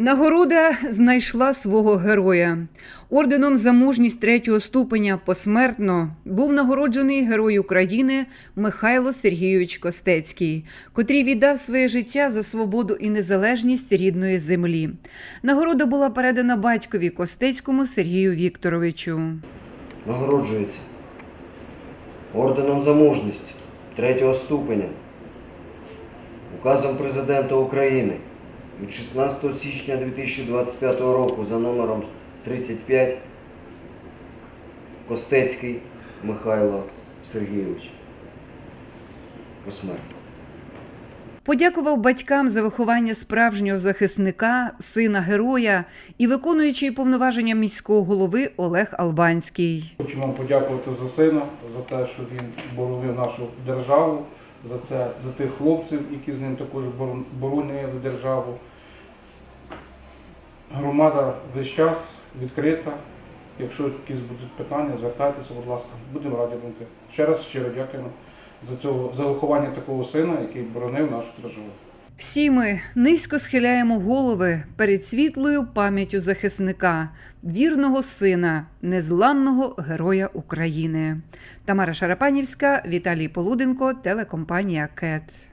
Нагорода знайшла свого героя. Орденом за мужність третього ступеня посмертно був нагороджений герой України Михайло Сергійович Костецький, котрий віддав своє життя за свободу і незалежність рідної землі. Нагорода була передана батькові Костецькому Сергію Вікторовичу. Нагороджується орденом за мужність третього ступеня, указом Президента України від 16 січня 2025 року за номером 35 Костецький Михайло Сергійович. Посмертно. Подякував батькам за виховання справжнього захисника, сина героя і виконуючий повноваження міського голови Олег Албанський. Хочемо подякувати за сина, за те, що він боронив нашу державу, за це, за тих хлопців, які з ним також борон- боронили державу. Громада весь час відкрита. Якщо якісь будуть питання, звертайтеся, будь ласка, будемо раді бути. Ще раз щиро дякуємо за цього за виховання такого сина, який боронив нашу державу. Всі ми низько схиляємо голови перед світлою пам'яттю захисника, вірного сина, незламного героя України. Тамара Шарапанівська, Віталій Полуденко, телекомпанія КЕТ.